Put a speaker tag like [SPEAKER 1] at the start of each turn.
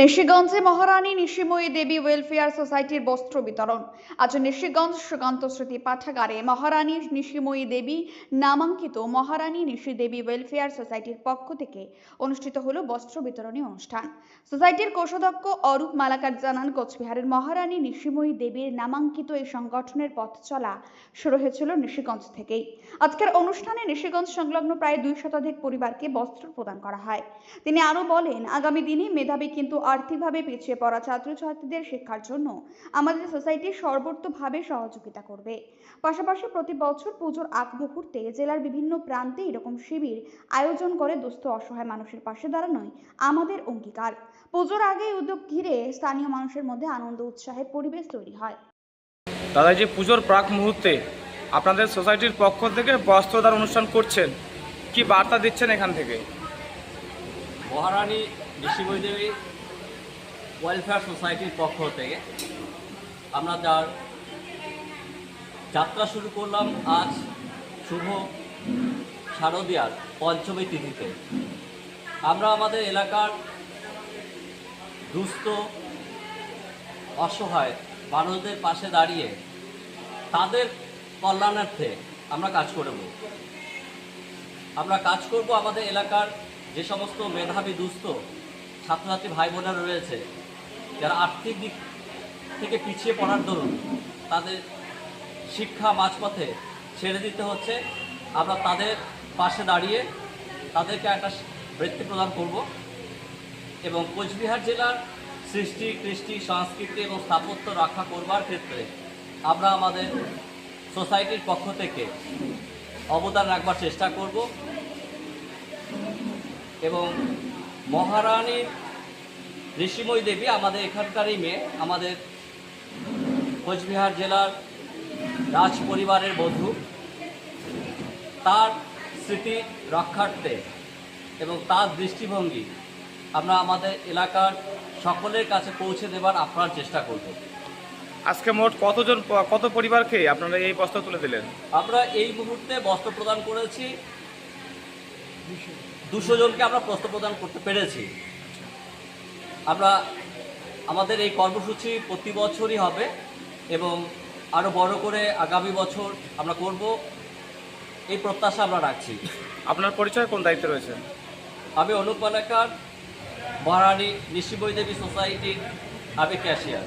[SPEAKER 1] নিশিগঞ্জে মহারানী নিশিময়ী দেবী welfare সোসাইটির বস্ত্র বিতরণ। আজ নিশিগঞ্জ সুকান্ত স্মৃতি পাঠাগারে মহারানী নিশিময়ী দেবী নামাঙ্কিত মহারানী নিশি দেবী ওয়েলফেয়ার সোসাইটির পক্ষ থেকে অনুষ্ঠিত হলো বস্ত্র বিতরণী অনুষ্ঠান। সোসাইটির কোষাধ্যক্ষ অরূপ মালাকার জানান, কোচবিহারের মহারানী নিশিময়ী দেবীর নামাঙ্কিত এই সংগঠনের পথ চলা শুরু হয়েছিল নিশিগঞ্জ থেকেই। আজকের অনুষ্ঠানে নিশিগঞ্জ সংলগ্ন প্রায় দুই শতাধিক পরিবারকে বস্ত্র প্রদান করা হয়। তিনি আরও বলেন, আগামী দিনে মেধাবী কিন্তু আর্থিকভাবে পিছিয়ে পড়া ছাত্রছাত্রীদের শিক্ষার জন্য আমাদের সোসাইটি সর্বোত্তভাবে সহযোগিতা করবে। পাশাপাশি প্রতি বছর পুজোর আগ মুহূর্তে জেলার বিভিন্ন প্রান্তে এরকম শিবির আয়োজন করে দুস্থ অসহায় মানুষের পাশে দাঁড়ানোই আমাদের অঙ্গীকার। পুজোর আগে উদ্যোগ ঘিরে স্থানীয় মানুষের মধ্যে আনন্দ উৎসাহের পরিবেশ তৈরি হয়।
[SPEAKER 2] দাদা যে পুজোর প্রাক মুহূর্তে আপনাদের সোসাইটির পক্ষ থেকে বস্ত্রদান অনুষ্ঠান করছেন কি বার্তা দিচ্ছেন এখান থেকে?
[SPEAKER 3] মহারানী ঋষিময়ী দেবী ওয়েলফেয়ার সোসাইটির পক্ষ থেকে আমরা যার যাত্রা শুরু করলাম আজ শুভ শারদীয়ার পঞ্চমী তিথিতে। আমরা আমাদের এলাকার দুস্থ, অসহায় মানুষদের পাশে দাঁড়িয়ে তাদের কল্যাণার্থে আমরা কাজ করব। আমরা কাজ করব আমাদের এলাকার যে সমস্ত মেধাবী দুস্থ, ছাত্রছাত্রী ভাই বোনেরা রয়েছে যারা আর্থিক দিক থেকে পিছিয়ে পড়ার দরুন, তাদের শিক্ষা মাঝপথে ছেড়ে দিতে হচ্ছে। আমরা তাদের পাশে দাঁড়িয়ে তাদেরকে একটা বৃত্তি প্রদান করব এবং কোচবিহার জেলার সৃষ্টি, কৃষ্টি, সংস্কৃতি এবং স্থাপত্য রক্ষা করবার ক্ষেত্রে আমরা আমাদের সোসাইটির পক্ষ থেকে অবদান রাখবার চেষ্টা করব এবং মহারানী ঋষিময়ী দেবী আমাদের এখানকারই মেয়ে আমাদের কোচবিহার জেলার রাজ পরিবারের বধূ তার স্মৃতি রক্ষার্থে এবং তার দৃষ্টিভঙ্গি আমরা আমাদের এলাকার সকলের কাছে পৌঁছে দেবার আপনার চেষ্টা করব।
[SPEAKER 2] আজকে মোট কতজন কত পরিবারকে আপনারা এই বস্ত্র তুলে দিলেন?
[SPEAKER 3] আমরা এই মুহূর্তে বস্ত্র প্রদান করেছি। দুশো জনকে আমরা বস্ত্র প্রদান করতে পেরেছি। আমরা আমাদের এই কর্মসূচি প্রতি বছরই হবে এবং আরও বড় করে আগামী বছর আমরা করব। এই প্রত্যাশা আমরা রাখছি।
[SPEAKER 2] আপনার পরিচয় কোন দায়িত্বে রয়েছে?
[SPEAKER 3] আমি অনুপ মালাকার মহারানী নিশিবৈদেবী দেবী সোসাইটির আমি cashier.